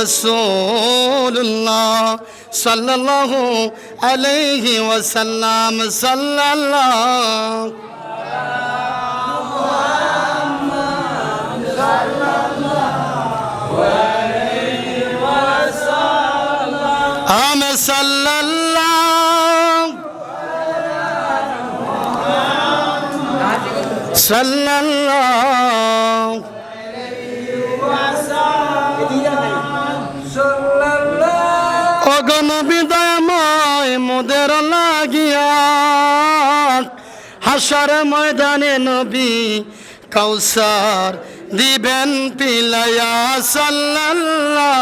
রসুল্লাহ সাল্লাহ আলহি ওসাল্লাম সাল্লাল্লাহ। صلى الله হাসার ময়দানে নবী কৌসার দিবেন পিলায়া সাল্লাল্লাহ।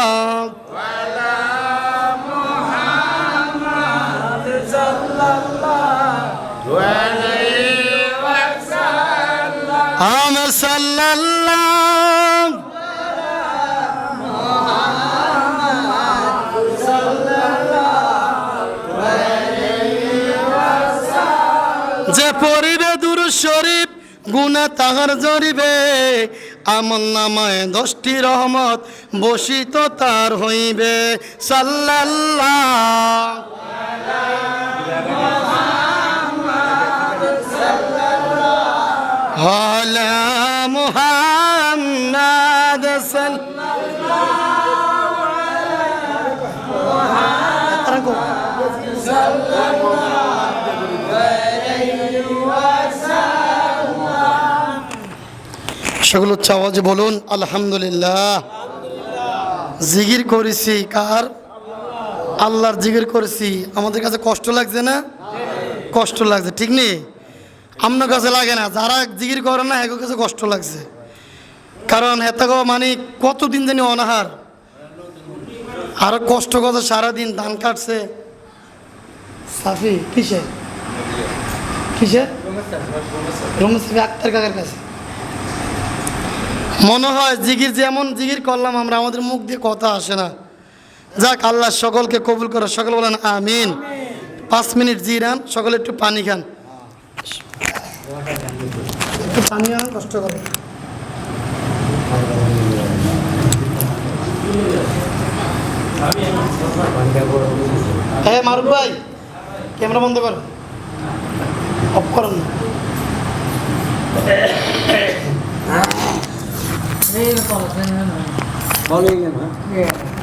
আম সাল্লাল্লাহ। যে পরিবে দূর শরীফ গুনা তাহার জরিবে আমল নামায় দশটি রহমত বসিত তার হইবে। সাল্লাল্লাহ আলা মুহাম্মাদ। সকল উচ্চ আওয়াজে বলুন, আলহামদুলিল্লাহ। জিগির করেছি কার? আল্লাহর জিগির করেছি। আমাদের কাছে কষ্ট লাগছে না? কষ্ট লাগছে, ঠিক নেই আপনার কাছে লাগে না, যারা জিগির করে না, এগো কাছে কষ্ট লাগছে। কারণ এতগো মানে কতদিন জানি অনাহার। আরও কষ্ট করছে, সারাদিন ধান কাটছে। সাফি কিসে কিসে রুমসাফি আক্তার কাকার কাছে। মনে হয় জিগির যেমন জিগির করলাম আমরা, আমাদের মুখ দিয়ে কথা আসে না। যাক, আল্লাহ সকলকে কবুল করে সকল বলেন, আমিন। পাঁচ মিনিট জিরান সকলে একটু পানি খান। একটু পানি আন কষ্ট করে। হ্যাঁ মারুফ ভাই, ক্যামেরা বন্ধ কর। অফ করেন না। 거거든. 머리에는? 예.